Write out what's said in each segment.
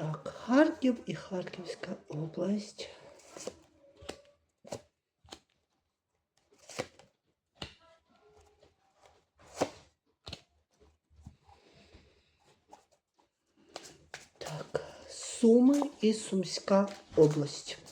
Так, Харків і Харківська область. Так, Суми і Сумська область.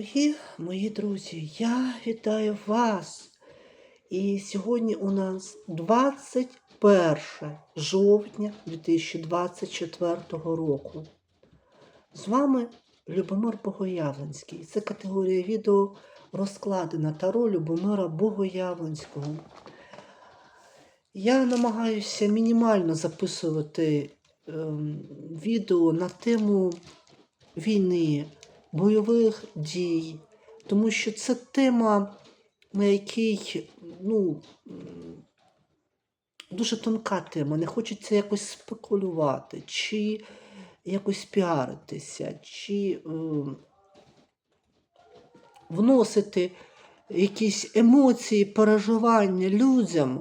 Дорогі мої друзі, я вітаю вас. І сьогодні у нас 21 жовтня 2024 року. З вами Любомир Богоявленський. Це категорія відео розклади на таро Любомира Богоявленського. Я намагаюся мінімально записувати ем, відео на тему війни, бойових дій, тому що це тема, на якій ну, дуже тонка тема. Не хочеться якось спекулювати, чи якось піаритися, чи ем, вносити якісь емоції, переживання людям.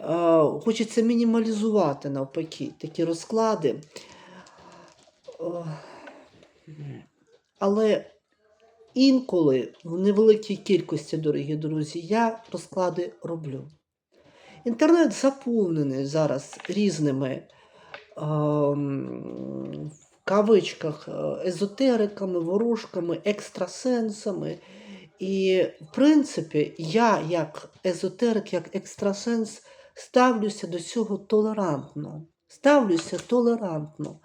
Е, Хочеться мінімалізувати навпаки такі розклади. Але інколи в невеликій кількості, дорогі друзі, я розклади роблю. Інтернет заповнений зараз різними ем, в кавичках е, езотериками, ворожками, екстрасенсами. І, в принципі, я, як езотерик, як екстрасенс, ставлюся до цього толерантно. Ставлюся толерантно.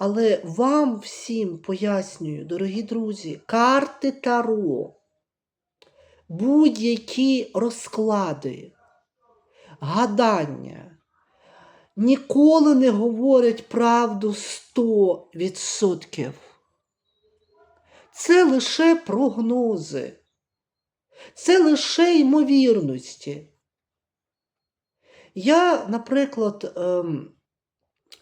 Але вам всім пояснюю, дорогі друзі, карти Таро, будь-які розклади, гадання ніколи не говорять правду 100%. Це лише прогнози, це лише ймовірності. Я, наприклад, ем,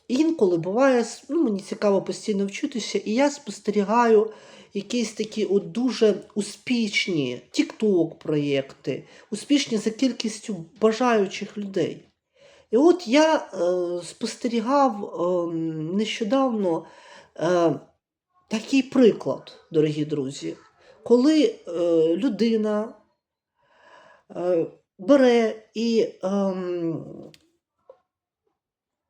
інколи буває, ну, мені цікаво постійно вчитися, і я спостерігаю якісь такі от дуже успішні TikTok проєкти, успішні за кількістю бажаючих людей. І от я е, спостерігав е, нещодавно е, такий приклад, дорогі друзі, коли е, людина е, бере і ем,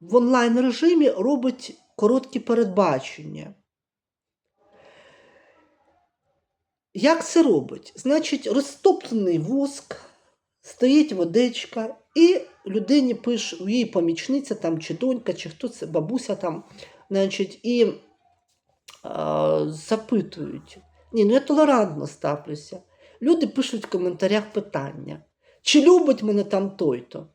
в онлайн режимі робить короткі передбачення. Як це робить? Значить, розтоплений воск, стоїть водичка, і людині пише, її помічниця там, чи донька, чи хто це, бабуся там, значить, і а, запитують. Ні, ну я толерантно ставлюся. Люди пишуть в коментарях питання: чи любить мене там той-то?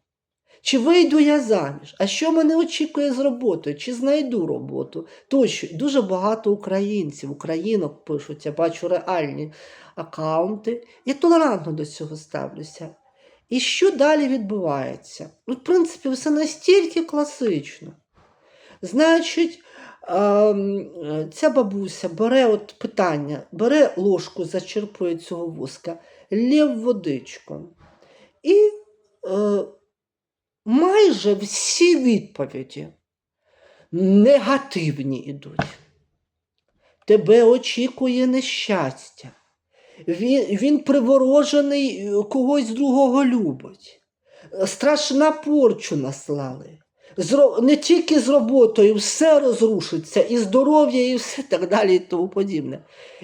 Чи вийду я заміж? А що мене очікує з роботою? Чи знайду роботу? Тощо, дуже багато українців, українок пишуть, я бачу реальні акаунти. Я толерантно до цього ставлюся. І що далі відбувається? Ну, в принципі, все настільки класично. Значить, ем, ця бабуся бере от питання, бере ложку, зачерпує цього воска, лє в водичку. І е, майже всі відповіді негативні йдуть. Тебе очікує нещастя. Він, він приворожений, е, когось другого любить. Страшна порчу наслали. Не тільки з роботою, все розрушиться, і здоров'я, і все так далі, і тому подібне.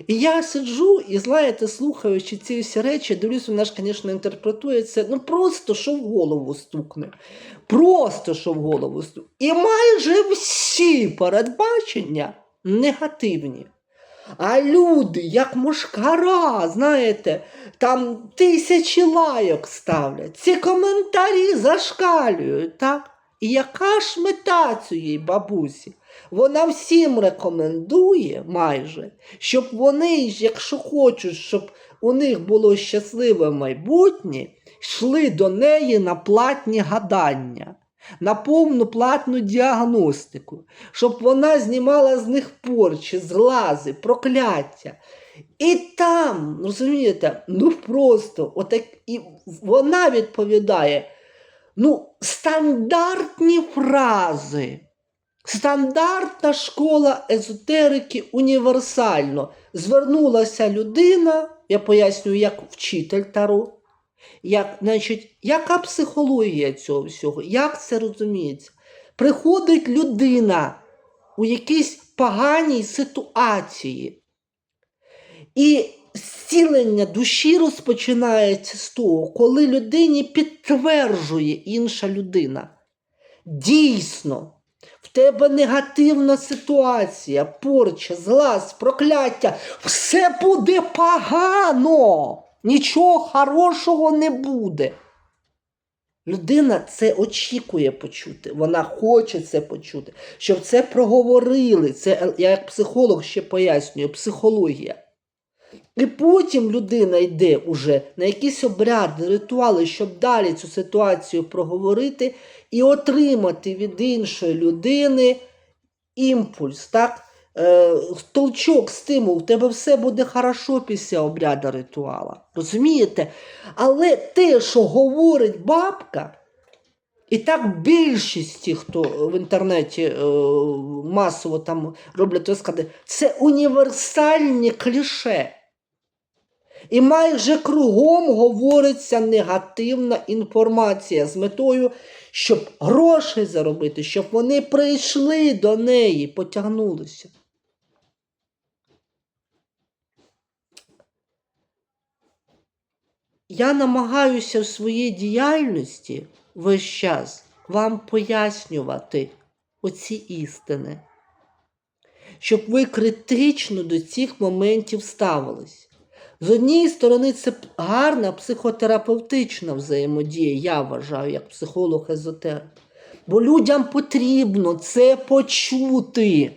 І я сиджу і, знаєте, слухаючи ці всі речі, дивлюсь, вона ж, звісно, інтерпретує це ну просто що в голову стукне. Просто що в голову стукне. І майже всі передбачення негативні. А люди, як мошкара, знаєте, там тисячі лайок ставлять, ці коментарі зашкалюють, так? І яка ж мета цієї бабусі? Вона всім рекомендує майже, щоб вони, якщо хочуть, щоб у них було щасливе майбутнє, йшли до неї на платні гадання. на повну платну діагностику, щоб вона знімала з них порчі, зглази, прокляття. І там, розумієте, ну просто отак, і вона відповідає ну, стандартні фрази. Стандартна школа езотерики універсально. Звернулася людина, я пояснюю, як вчитель Таро, як, значить, яка психологія цього всього, як це розуміється? Приходить людина у якійсь поганій ситуації, і зцілення душі розпочинається з того, коли людині підтверджує інша людина. Дійсно, в тебе негативна ситуація, порча, злаз, прокляття. Все буде погано. Нічого хорошого не буде. Людина це очікує почути, вона хоче це почути, щоб це проговорили. Це я як психолог ще пояснюю, психологія. І потім людина йде уже на якісь обряди, ритуали, щоб далі цю ситуацію проговорити і отримати від іншої людини імпульс, так? Е, толчок, стимул, в тебе все буде хорошо після обряду ритуала. Розумієте? Але те, що говорить бабка, і так більшість тих, хто в інтернеті е, масово там роблять розклади, це універсальні кліше. І майже кругом говориться негативна інформація з метою, щоб гроші заробити, щоб вони прийшли до неї, потягнулися. Я намагаюся в своїй діяльності весь час вам пояснювати оці істини, щоб ви критично до цих моментів ставились. З однієї сторони, це гарна психотерапевтична взаємодія, я вважаю, як психолог езотерик. Бо людям потрібно це почути.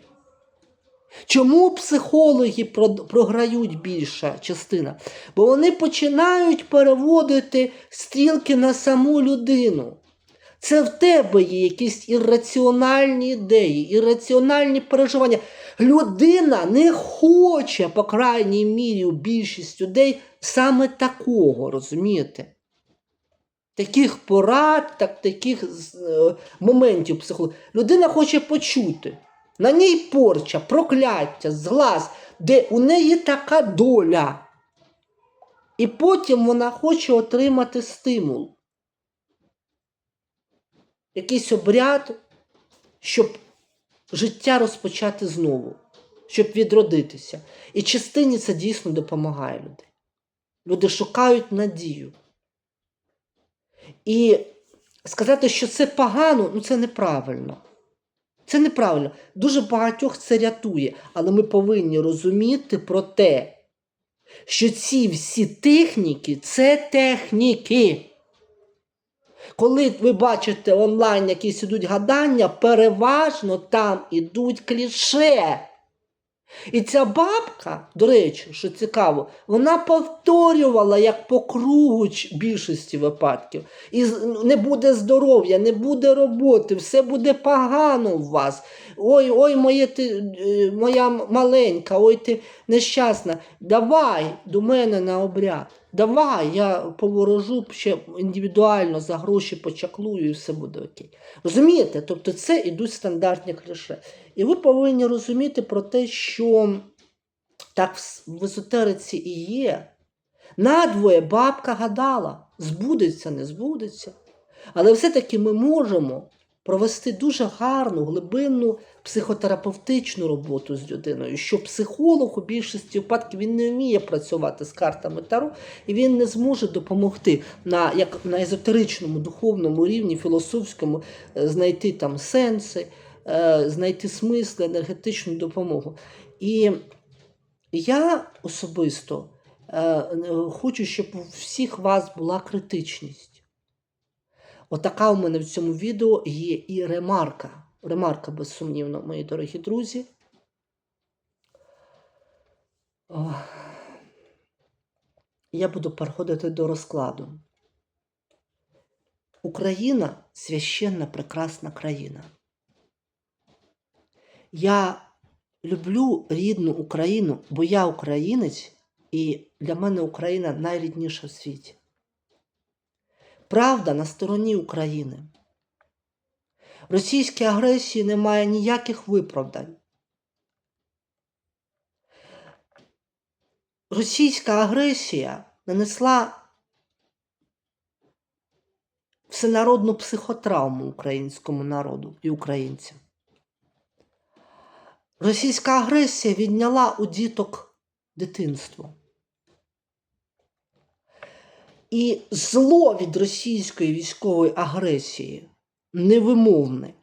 Чому психологи програють більша частина? Бо вони починають переводити стрілки на саму людину. Це в тебе є якісь ірраціональні ідеї, ірраціональні переживання. Людина не хоче, по крайній мірі, у більшість людей саме такого, розумієте? Таких порад, так, таких е, моментів психології. Людина хоче почути. На ній порча, прокляття, зглаз, де у неї така доля. І потім вона хоче отримати стимул. Якийсь обряд, щоб життя розпочати знову, щоб відродитися. І частині це дійсно допомагає людей. Люди шукають надію. І сказати, що це погано, ну це неправильно. Це неправильно. Дуже багатьох це рятує, але ми повинні розуміти про те, що ці всі техніки це техніки. Коли ви бачите онлайн якісь ідуть гадання, переважно там ідуть кліше. І ця бабка, до речі, що цікаво, вона повторювала як по кругу більшості випадків. І не буде здоров'я, не буде роботи, все буде погано у вас. Ой, ой, моє ти, е, моя маленька, ой ти нещасна. Давай до мене на обряд. Давай, я поворожу ще індивідуально за гроші почаклую і все буде окей. Розумієте? Тобто це ідуть стандартні кліше. І ви повинні розуміти про те, що так в езотериці і є. Надвоє бабка гадала, збудеться, не збудеться. Але все-таки ми можемо провести дуже гарну, глибинну психотерапевтичну роботу з людиною, що психолог у більшості випадків він не вміє працювати з картами Таро, і він не зможе допомогти на як на езотеричному, духовному рівні, філософському, е, знайти там сенси, е, знайти смисли, енергетичну допомогу. І я особисто е, хочу, щоб у всіх вас була критичність. Отака у мене в цьому відео є і ремарка. Ремарка, безсумнівно, мої дорогі друзі. Я буду переходити до розкладу. Україна священна, прекрасна країна. Я люблю рідну Україну, бо я українець, і для мене Україна найрідніша в світі. Правда на стороні України. Російській агресії немає ніяких виправдань. Російська агресія нанесла всенародну психотравму українському народу і українцям. Російська агресія відняла у діток дитинство. І зло від російської військової агресії невимовне,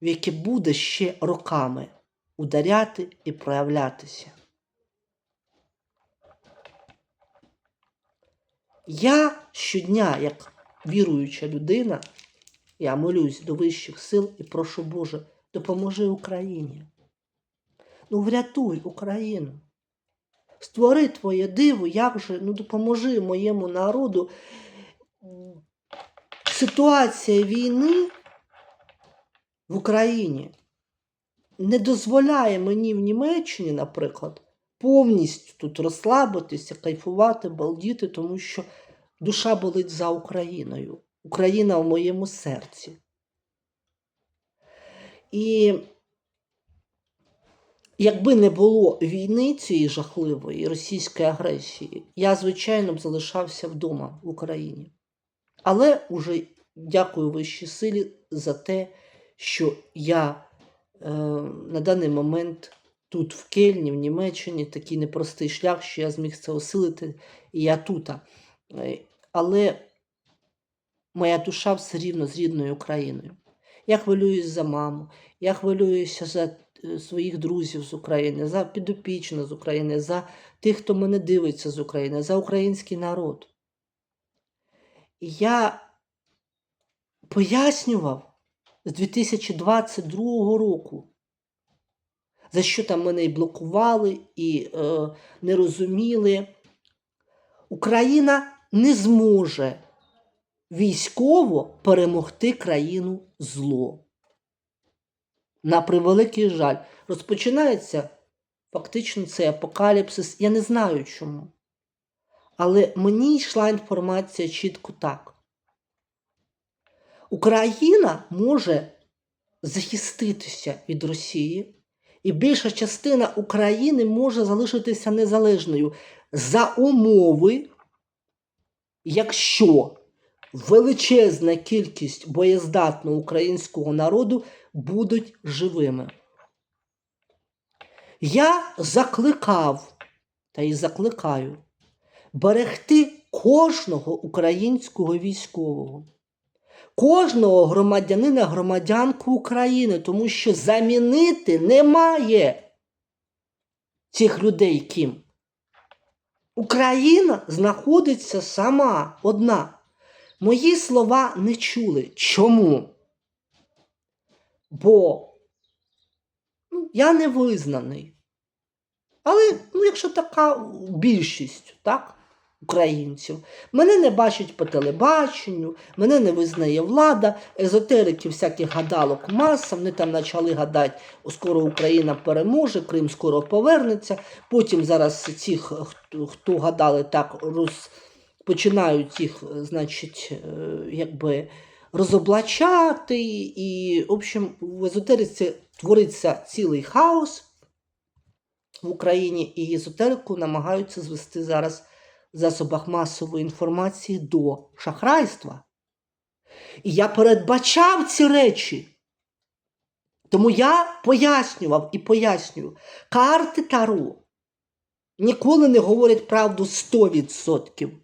яке буде ще роками ударяти і проявлятися. Я щодня, як віруюча людина, я молюсь до вищих сил і прошу Боже, допоможи Україні. Ну, врятуй Україну. Створи твоє диво, як же, ну допоможи моєму народу. Ситуація війни в Україні не дозволяє мені в Німеччині, наприклад, повністю тут розслабитися, кайфувати, балдіти, тому що душа болить за Україною. Україна в моєму серці. І якби не було війни цієї жахливої російської агресії, я, звичайно, б залишався вдома в Україні. Але уже дякую вищій силі за те, що я е, на даний момент тут, в Кельні, в Німеччині, такий непростий шлях, що я зміг це осилити, і я тут. Е, Але моя душа все рівно з рідною Україною. Я хвилююсь за маму, я хвилююся за своїх друзів з України, за підопічних з України, за тих, хто мене дивиться з України, за український народ. І я пояснював з 2022 року, за що там мене і блокували, і е, не розуміли. Україна не зможе військово перемогти країну зло. На превеликий жаль, розпочинається фактично цей апокаліпсис. Я не знаю чому. Але мені йшла інформація чітко так. Україна може захиститися від Росії, і більша частина України може залишитися незалежною за умови, якщо величезна кількість боєздатного українського народу будуть живими. Я закликав та й закликаю берегти кожного українського військового, кожного громадянина, громадянку України, тому що замінити немає цих людей ким. Україна знаходиться сама одна. Мої слова не чули. Чому? Бо ну, я не визнаний. Але ну, якщо така більшість, так, українців, мене не бачать по телебаченню, мене не визнає влада, езотерики всяких гадалок маса, вони там почали гадати, «О, скоро Україна переможе, Крим скоро повернеться. Потім зараз ці, хто, хто гадали так, роз, починають їх, значить, е, якби розоблачати, і, в общем, в езотериці твориться цілий хаос в Україні, і езотерику намагаються звести зараз в засобах масової інформації до шахрайства. І я передбачав ці речі. Тому я пояснював і пояснюю, карти Таро ніколи не говорять правду 100%.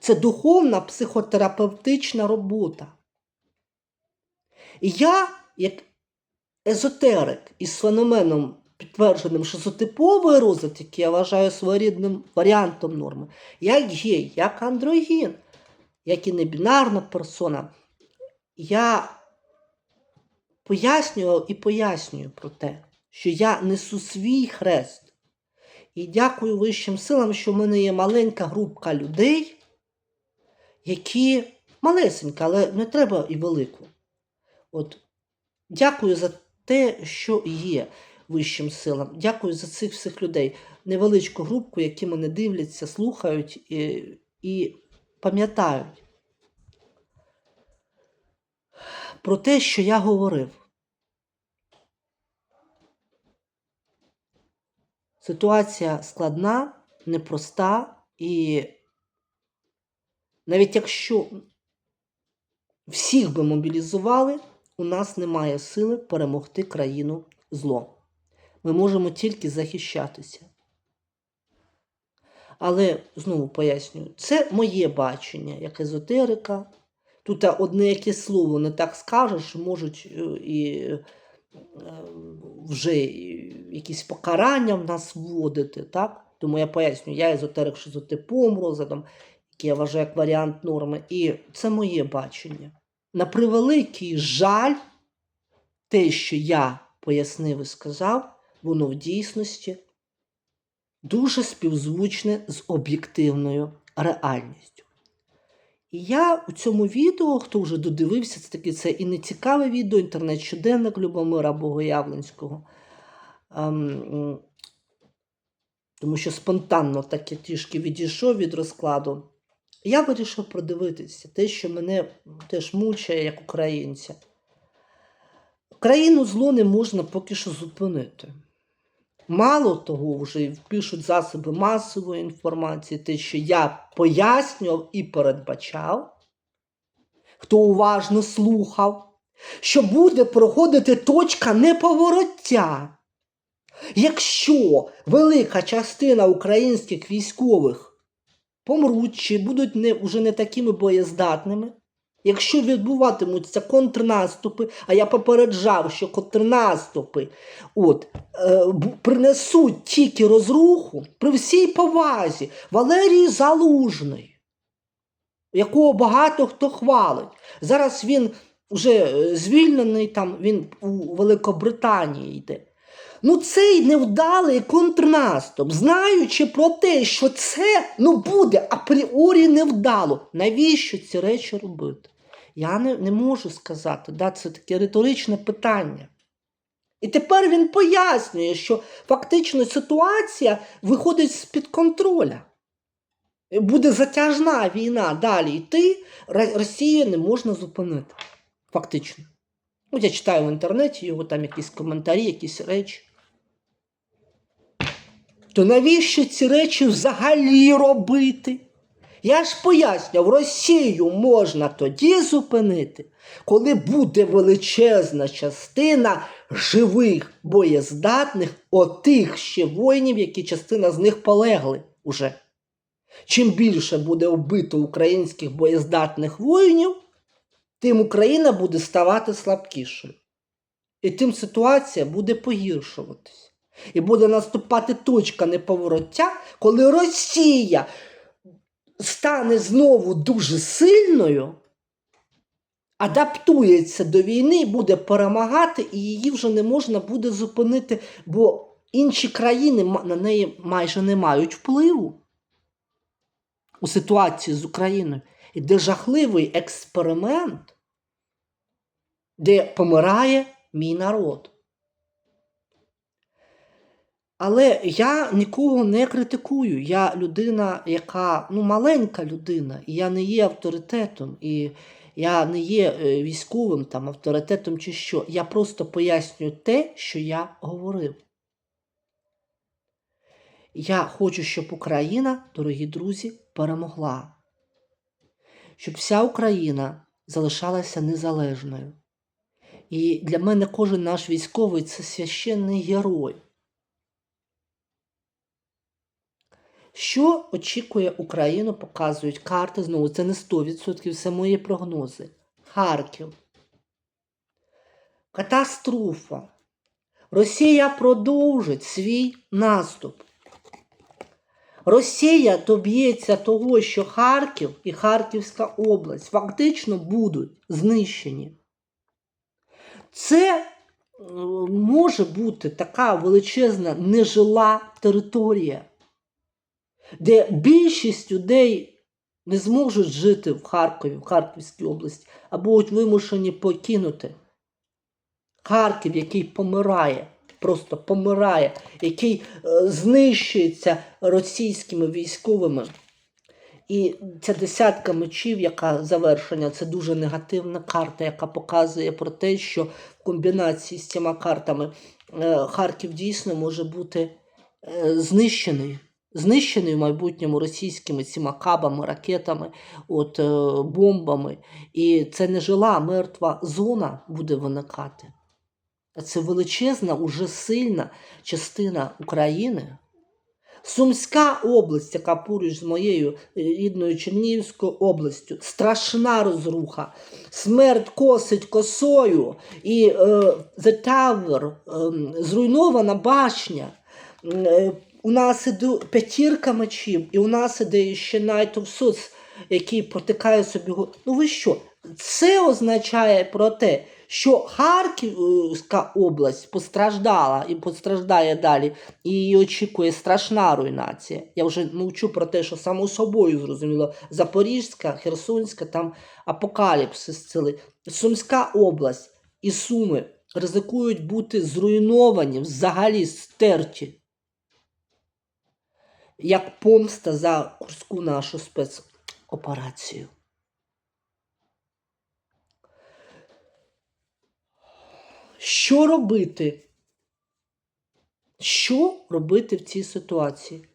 Це духовна психотерапевтична робота. І я, як езотерик із феноменом, підтвердженим шизотипової розвитки, я вважаю своєрідним варіантом норми, як гей, як андрогін, як і небінарна персона, я пояснював і пояснюю про те, що я несу свій хрест. І дякую вищим силам, що в мене є маленька групка людей, які Малесенька, але не треба і велику. От. Дякую за те, що є вищим силам. Дякую за цих всіх людей. Невеличку групку, які мене дивляться, слухають і, і пам'ятають про те, що я говорив. Ситуація складна, непроста, і навіть якщо всіх би мобілізували, у нас немає сили перемогти країну зло. Ми можемо тільки захищатися. Але знову пояснюю, це моє бачення як езотерика. Тут одне якесь слово не так скажеш, можуть е, і е, вже якісь покарання в нас вводити. Так? Тому я пояснюю, я езотерик шизотипом розладом, я вважаю як варіант норми. І це моє бачення. На превеликий жаль, те, що я пояснив і сказав, воно в дійсності дуже співзвучне з об'єктивною реальністю. І я у цьому відео, хто вже додивився, це таки це і не цікаве відео, інтернет-щоденник Любомира Богоявленського. Ем, тому що спонтанно так я трішки відійшов від розкладу. Я вирішив продивитися те, що мене теж мучає як українця. Країну зло не можна поки що зупинити. Мало того, вже пишуть засоби масової інформації, те, що я пояснював і передбачав, хто уважно слухав, що буде проходити точка неповороття. Якщо велика частина українських військових помруть чи будуть не, вже не такими боєздатними, якщо відбуватимуться контрнаступи, а я попереджав, що контрнаступи от, е, принесуть тільки розруху при всій повазі Валерій Залужний, якого багато хто хвалить. Зараз він вже е, звільнений, там, він у Великобританії йде. Ну, цей невдалий контрнаступ, знаючи про те, що це ну, буде апріорі невдало, навіщо ці речі робити? Я не, не можу сказати. Да, це таке риторичне питання. І тепер він пояснює, що фактично ситуація виходить з-під контроля. Буде затяжна війна далі йти, Ро- Росію не можна зупинити. Фактично. От я читаю в інтернеті його там якісь коментарі, якісь речі. То навіщо ці речі взагалі робити? Я ж пояснював, Росію можна тоді зупинити, коли буде величезна частина живих боєздатних отих ще воїнів, які частина з них полегли уже. Чим більше буде вбито українських боєздатних воїнів, тим Україна буде ставати слабкішою. І тим ситуація буде погіршуватися. І буде наступати точка неповороття, коли Росія стане знову дуже сильною, адаптується до війни, буде перемагати, і її вже не можна буде зупинити, бо інші країни на неї майже не мають впливу у ситуації з Україною. Іде жахливий експеримент, де помирає мій народ. Але я нікого не критикую. Я людина, яка ну, маленька людина, і я не є авторитетом, і я не є е, військовим там, авторитетом чи що. Я просто пояснюю те, що я говорив. Я хочу, щоб Україна, дорогі друзі, перемогла. Щоб вся Україна залишалася незалежною. І для мене кожен наш військовий це священний герой. Що очікує Україну, показують карти. Знову це не 100%, це мої прогнози. Харків. Катастрофа. Росія продовжить свій наступ. Росія доб'ється того, що Харків і Харківська область фактично будуть знищені. Це е, може бути така величезна нежила територія де більшість людей не зможуть жити в Харкові, в Харківській області, а будуть вимушені покинути. Харків, який помирає, просто помирає, який е, знищується російськими військовими. І ця десятка мечів, яка завершення, це дуже негативна карта, яка показує про те, що в комбінації з цими картами е, Харків дійсно може бути е, знищений. Знищений в майбутньому російськими цими кабами, ракетами, от, е, бомбами. І це не жила мертва зона буде виникати. Це величезна, уже сильна частина України. Сумська область, яка поруч з моєю е, рідною Чернігівською областю, страшна розруха. Смерть косить косою, і е, The Tower, е, зруйнована башня. Е, у нас іде п'ятірка мечів, і у нас іде ще Knight of Swords, який протикає собі. Ну ви що? Це означає про те, що Харківська область постраждала і постраждає далі, і її очікує страшна руйнація. Я вже мовчу про те, що само собою зрозуміло, Запорізька, Херсонська, там апокаліпсис цілий. Сумська область і Суми ризикують бути зруйновані, взагалі стерті. Як помста за Курську нашу спецоперацію. Що робити? Що робити в цій ситуації?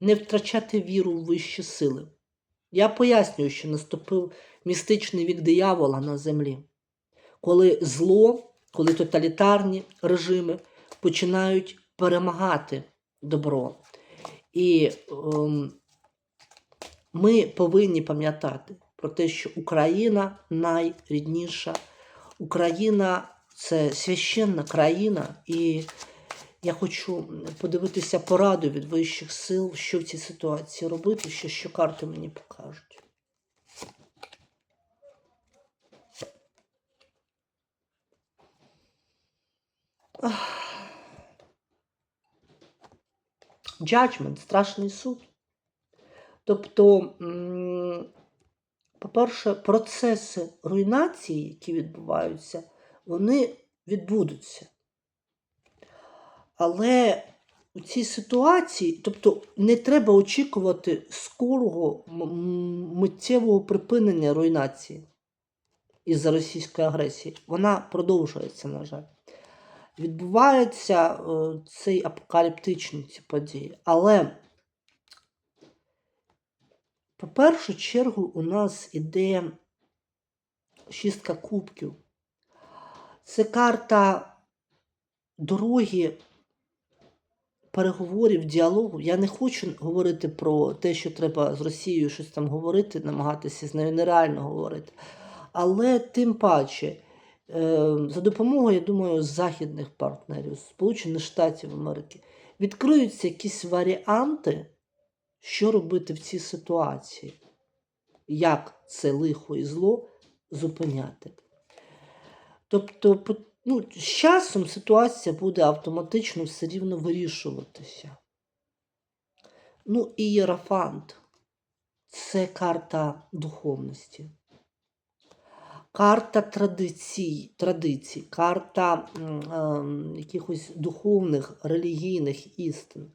Не втрачати віру в вищі сили. Я пояснюю, що наступив містичний вік диявола на землі, коли зло, коли тоталітарні режими починають перемагати добро. І ем, ми повинні пам'ятати про те, що Україна найрідніша, Україна це священна країна, і я хочу подивитися пораду від вищих сил, що в цій ситуації робити, що, що карти мені покажуть. Judgment, страшний суд. Тобто, по-перше, процеси руйнації, які відбуваються, вони відбудуться. Але у цій ситуації, тобто не треба очікувати скорого миттєвого припинення руйнації із-за російської агресії. Вона продовжується, на жаль. Відбуваються е, ці апокаліптичні ці події. Але, по першу чергу, у нас іде шістка кубків. Це карта дороги переговорів, діалогу. Я не хочу говорити про те, що треба з Росією щось там говорити, намагатися з нею нереально говорити. Але тим паче, за допомогою, я думаю, західних партнерів, Сполучених Штатів Америки, відкриються якісь варіанти, що робити в цій ситуації, як це лихо і зло зупиняти. Тобто, ну, з часом ситуація буде автоматично все рівно вирішуватися. Ну, і Єрофант це карта духовності. Карта традицій, традицій, карта ем, якихось духовних, релігійних істин,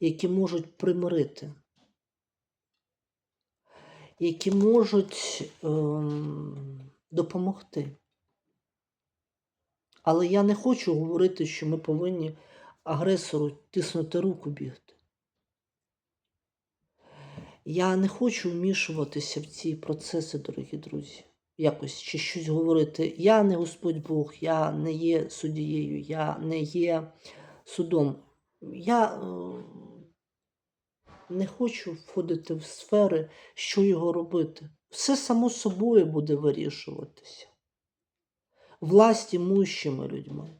які можуть примирити, які можуть ем, допомогти. Але я не хочу говорити, що ми повинні агресору тиснути руку бігти. Я не хочу вмішуватися в ці процеси, дорогі друзі. Якось чи щось говорити. Я не Господь Бог, я не є суддією, я не є судом. Я е, не хочу входити в сфери, що його робити. Все само собою буде вирішуватися власть імущими людьми.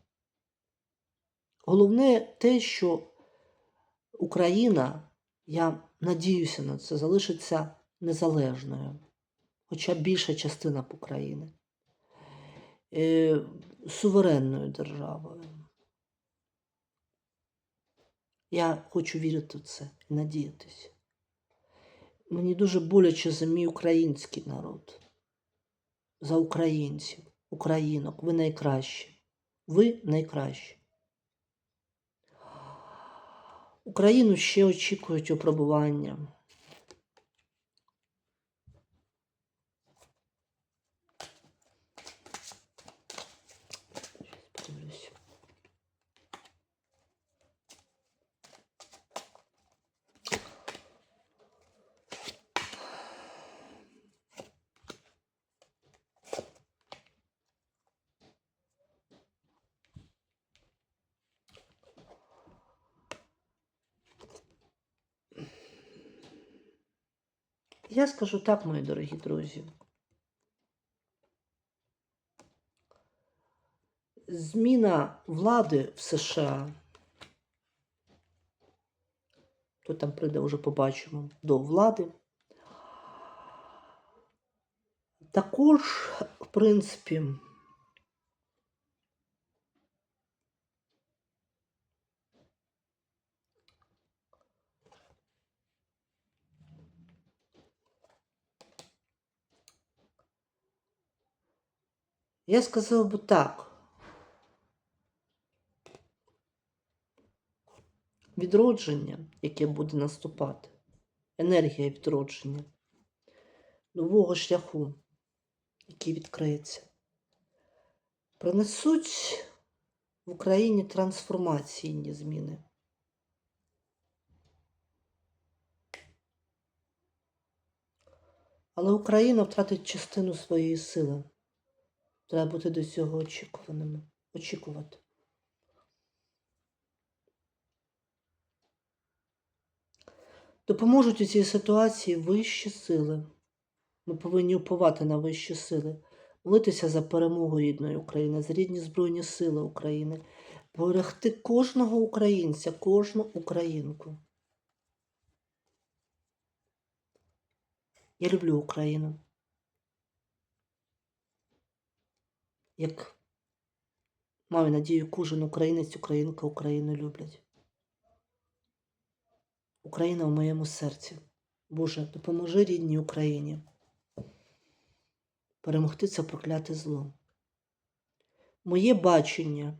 Головне те, що Україна, я надіюся на це, залишиться незалежною, хоча більша частина України, е, суверенною державою. Я хочу вірити в це і надіятися. Мені дуже боляче за мій український народ, за українців, українок. Ви найкращі. Ви найкращі. Україну ще очікують опробування. Скажу так, мої дорогі друзі. Зміна влади в США, хто там прийде, вже побачимо, до влади. Також, в принципі, я сказав би так. Відродження, яке буде наступати, енергія відродження, нового шляху, який відкриється, принесуть в Україні трансформаційні зміни. Але Україна втратить частину своєї сили. Треба бути до цього очікуваними. Очікувати. Допоможуть у цій ситуації вищі сили. Ми повинні уповати на вищі сили, молитися за перемогу рідної України, за рідні Збройні Сили України, берегти кожного українця, кожну українку. Я люблю Україну. Як маю надію, кожен українець, українка Україну люблять. Україна в моєму серці. Боже, допоможи рідній Україні перемогти це прокляте зло. Моє бачення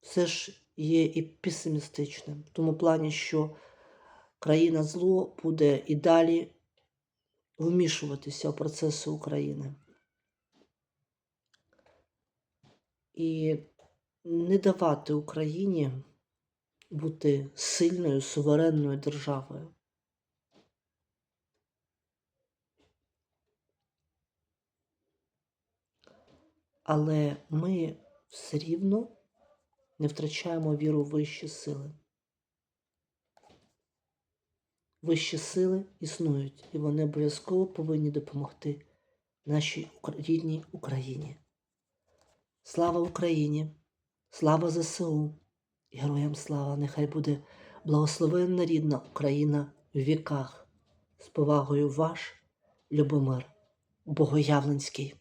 все ж є і песимістичним, в тому плані, що країна зло буде і далі вмішуватися в процеси України. І не давати Україні бути сильною суверенною державою. Але ми все рівно не втрачаємо віру в вищі сили. Вищі сили існують, і вони обов'язково повинні допомогти нашій рідній Україні. Слава Україні! Слава ЗСУ! Героям слава! Нехай буде благословенна рідна Україна в віках. З повагою ваш Любомир Богоявленський.